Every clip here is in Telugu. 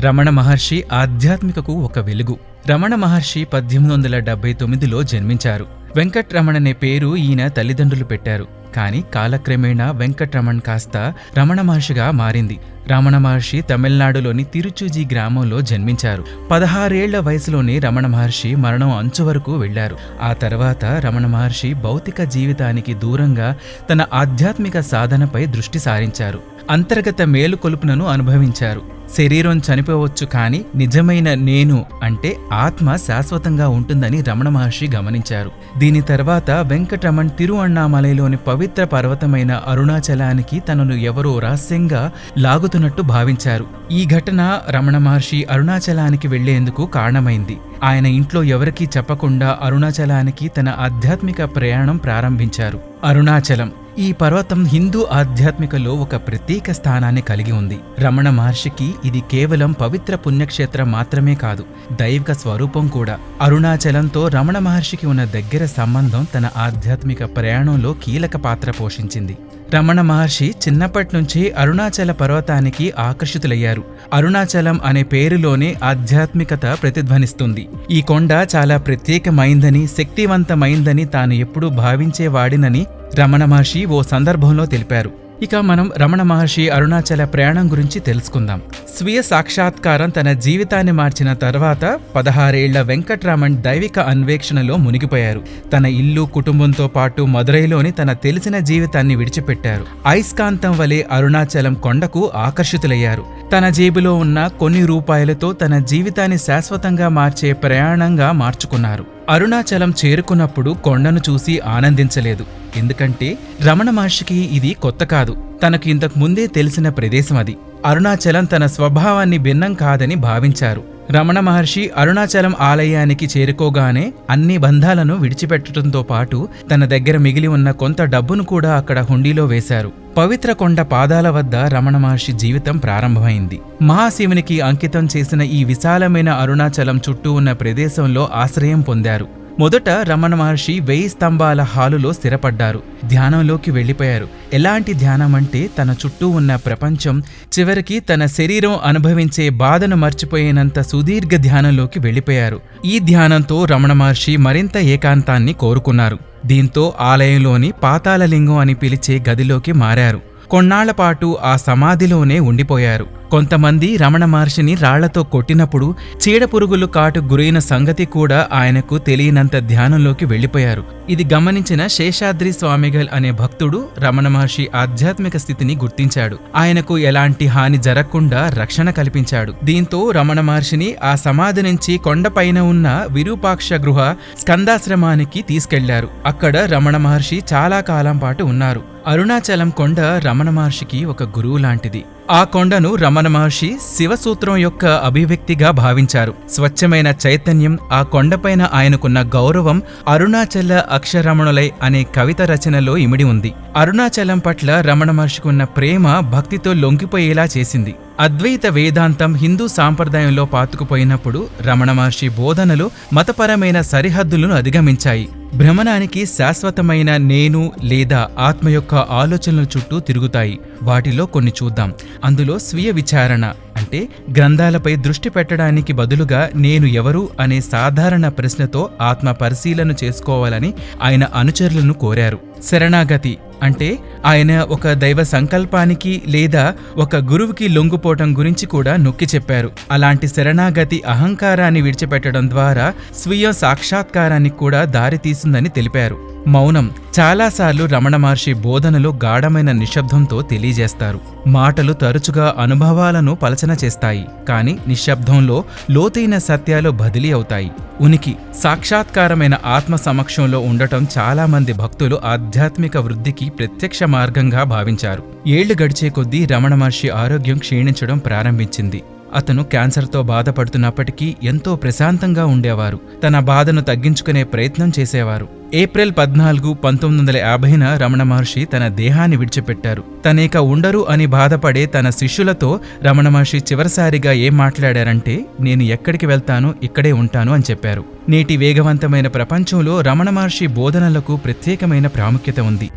రమణ మహర్షి ఆధ్యాత్మికకు ఒక వెలుగు. రమణ మహర్షి పద్దెనిమిది వందల డెబ్బై తొమ్మిదిలో జన్మించారు. వెంకట్రమణ్ అనే పేరు ఈయన తల్లిదండ్రులు పెట్టారు. కానీ కాలక్రమేణా వెంకటరమణ్ కాస్త రమణ మహర్షిగా మారింది. రమణ మహర్షి తమిళనాడులోని తిరుచుజీ గ్రామంలో జన్మించారు. పదహారేళ్ళ వయసులోనే రమణ మహర్షి మరణం అంచు వరకు వెళ్ళారు ఆ తర్వాత రమణ మహర్షి భౌతిక జీవితానికి దూరంగా తన ఆధ్యాత్మిక సాధనపై దృష్టి సారించారు. అంతర్గత మేలుకొలుపునను అనుభవించారు. శరీరం చనిపోవచ్చు కానీ నిజమైన నేను అంటే ఆత్మ శాశ్వతంగా ఉంటుందని రమణ మహర్షి గమనించారు. దీని తర్వాత వెంకటరమణ్ తిరువణ్ణామలైలోని పవిత్ర పర్వతమైన అరుణాచలానికి తనను ఎవరో రహస్యంగా లాగుతున్నట్టు భావించారు. ఈ ఘటన రమణ మహర్షి అరుణాచలానికి వెళ్ళేందుకు కారణమైంది. ఆయన ఇంట్లో ఎవరికీ చెప్పకుండా అరుణాచలానికి తన ఆధ్యాత్మిక ప్రయాణం ప్రారంభించారు. అరుణాచలం ఈ పర్వతం హిందూ ఆధ్యాత్మికలో ఒక ప్రత్యేక స్థానాన్ని కలిగి ఉంది. రమణ మహర్షికి ఇది కేవలం పవిత్ర పుణ్యక్షేత్రం మాత్రమే కాదు దైవిక స్వరూపం కూడా. అరుణాచలంతో రమణ మహర్షికి ఉన్న దగ్గర సంబంధం తన ఆధ్యాత్మిక ప్రయాణంలో కీలక పాత్ర పోషించింది. రమణ మహర్షి చిన్నప్పటి నుంచి అరుణాచల పర్వతానికి ఆకర్షితులయ్యారు. అరుణాచలం అనే పేరులోనే ఆధ్యాత్మికత ప్రతిధ్వనిస్తుంది. ఈ కొండ చాలా ప్రత్యేకమైందని శక్తివంతమైందని తాను ఎప్పుడూ భావించేవాడినని రమణ మహర్షి ఓ సందర్భంలో తెలిపారు. ఇక మనం రమణ మహర్షి అరుణాచల ప్రయాణం గురించి తెలుసుకుందాం. స్వీయ సాక్షాత్కారం తన జీవితాన్ని మార్చిన తర్వాత పదహారేళ్ళ వెంకట్రామన్ దైవిక అన్వేషణలో మునిగిపోయారు. తన ఇల్లు కుటుంబంతో పాటు మదురైలోని తన తెలిసిన జీవితాన్ని విడిచిపెట్టారు. అయస్కాంతం వలె అరుణాచలం కొండకు ఆకర్షితులయ్యారు. తన జేబులో ఉన్న కొన్ని రూపాయలతో తన జీవితాన్ని శాశ్వతంగా మార్చే ప్రయాణంగా మార్చుకున్నారు. అరుణాచలం చేరుకున్నప్పుడు కొండను చూసి ఆనందించలేదు. ఎందుకంటే రమణ మహర్షికి ఇది కొత్త కాదు. తనకు ఇంతకు ముందే తెలిసిన ప్రదేశం అది. అరుణాచలం తన స్వభావాన్ని భిన్నం కాదని భావించారు. రమణ మహర్షి అరుణాచలం ఆలయానికి చేరుకోగానే అన్ని బంధాలను విడిచిపెట్టడంతో పాటు తన దగ్గర మిగిలి ఉన్న కొంత డబ్బును కూడా అక్కడ హుండీలో వేశారు. పవిత్ర కొండ పాదాల వద్ద రమణ మహర్షి జీవితం ప్రారంభమైంది. మహాశివునికి అంకితం చేసిన ఈ విశాలమైన అరుణాచలం చుట్టూ ఉన్న ప్రదేశంలో ఆశ్రయం పొందారు. మొదట రమణ మహర్షి వెయ్యి స్తంభాల హాలులో స్థిరపడ్డారు. ధ్యానంలోకి వెళ్ళిపోయారు. ఎలాంటి ధ్యానం అంటే తన చుట్టూ ఉన్న ప్రపంచం చివరికి తన శరీరం అనుభవించే బాధను మర్చిపోయేనంత సుదీర్ఘ ధ్యానంలోకి వెళ్ళిపోయారు. ఈ ధ్యానంతో రమణ మహర్షి మరింత ఏకాంతాన్ని కోరుకున్నారు. దీంతో ఆలయంలోని పాతాళలింగం అని పిలిచే గదిలోకి మారారు. కొన్నాళ్ళపాటు ఆ సమాధిలోనే ఉండిపోయారు. కొంతమంది రమణ మహర్షిని రాళ్ళతో కొట్టినప్పుడు చీడపురుగులు కాటు గురైన సంగతి కూడా ఆయనకు తెలియనంత ధ్యానంలోకి వెళ్ళిపోయారు. ఇది గమనించిన శేషాద్రి స్వామిగల్ అనే భక్తుడు రమణ మహర్షి ఆధ్యాత్మిక స్థితిని గుర్తించాడు. ఆయనకు ఎలాంటి హాని జరగకుండా రక్షణ కల్పించాడు. దీంతో రమణ మహర్షిని ఆ సమాధి నుంచి కొండపైన ఉన్న విరూపాక్ష గృహ స్కందాశ్రమానికి తీసుకెళ్ళారు. అక్కడ రమణ మహర్షి చాలా కాలం పాటు ఉన్నారు. అరుణాచలం కొండ రమణ మహర్షికి ఒక గురువు లాంటిది. ఆ కొండను రమణ మహర్షి శివసూత్రం యొక్క అభివ్యక్తిగా భావించారు. స్వచ్ఛమైన చైతన్యం ఆ కొండపైన ఆయనకున్న గౌరవం అరుణాచల అక్షరమణులై అనే కవిత రచనలో ఇమిడి ఉంది. అరుణాచలం పట్ల రమణ మహర్షికున్న ప్రేమ భక్తితో లొంగిపోయేలా చేసింది. అద్వైత వేదాంతం హిందూ సాంప్రదాయంలో పాతుకుపోయినప్పుడు రమణ మహర్షి బోధనలు మతపరమైన సరిహద్దులను అధిగమించాయి. భ్రమణానికి శాశ్వతమైన నేను లేదా ఆత్మ యొక్క ఆలోచనల చుట్టూ తిరుగుతాయి. వాటిలో కొన్ని చూద్దాం. అందులో స్వీయ విచారణ అంటే గ్రంథాలపై దృష్టి పెట్టడానికి బదులుగా నేను ఎవరు అనే సాధారణ ప్రశ్నతో ఆత్మ పరిశీలన చేసుకోవాలని ఆయన అనుచరులను కోరారు. శరణాగతి అంటే ఆయన ఒక దైవ సంకల్పానికి లేదా ఒక గురువుకి లొంగుపోవటం గురించి కూడా నొక్కి చెప్పారు. అలాంటి శరణాగతి అహంకారాన్ని విడిచిపెట్టడం ద్వారా స్వీయ సాక్షాత్కారానికి కూడా దారితీసిందని తెలిపారు. మౌనం చాలాసార్లు రమణ మహర్షి బోధనలో గాఢమైన నిశ్శబ్దంతో తెలియజేస్తారు. మాటలు తరచుగా అనుభవాలను పలచన చేస్తాయి కానీ నిశ్శబ్దంలో లోతైన సత్యాలు బదిలీ అవుతాయి. ఉనికి సాక్షాత్కారమైన ఆత్మ సమక్షంలో ఉండటం చాలామంది భక్తులు ఆధ్యాత్మిక వృద్ధికి ప్రత్యక్ష మార్గంగా భావించారు. ఏళ్ళు గడిచే కొద్దీ రమణ మహర్షి ఆరోగ్యం క్షీణించడం ప్రారంభించింది. అతను క్యాన్సర్తో బాధపడుతున్నప్పటికీ ఎంతో ప్రశాంతంగా ఉండేవారు. తన బాధను తగ్గించుకునే ప్రయత్నం చేసేవారు. ఏప్రిల్ పద్నాలుగు పంతొమ్మిది వందల యాభైన రమణ మహర్షి తన దేహాన్ని విడిచిపెట్టారు. తనేక ఉండరు అని బాధపడే తన శిష్యులతో రమణ మహర్షి చివరిసారిగా ఏం మాట్లాడారంటే నేను ఎక్కడికి వెళ్తాను ఇక్కడే ఉంటాను అని చెప్పారు. నేటి వేగవంతమైన ప్రపంచంలో రమణ మహర్షి బోధనలకు ప్రత్యేకమైన ప్రాముఖ్యత ఉంది.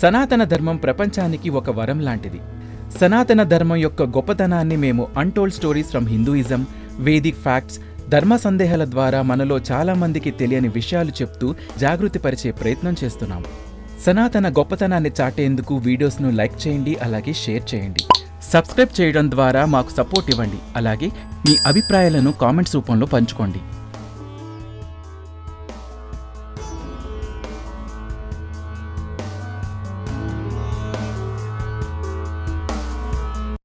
సనాతన ధర్మం ప్రపంచానికి ఒక వరం లాంటిది. సనాతన ధర్మం యొక్క గొప్పతనాన్ని మేము untold stories from Hinduism Vedic facts ధర్మ సందేహాల ద్వారా మనలో చాలామందికి తెలియని విషయాలు చెప్తూ జాగృతి పరిచే ప్రయత్నం చేస్తున్నాం. సనాతన గొప్పతనాన్ని చాటేందుకు వీడియోస్ను లైక్ చేయండి అలాగే షేర్ చేయండి. సబ్స్క్రైబ్ చేయడం ద్వారా మాకు సపోర్ట్ ఇవ్వండి అలాగే మీ అభిప్రాయాలను కామెంట్స్ రూపంలో పంచుకోండి.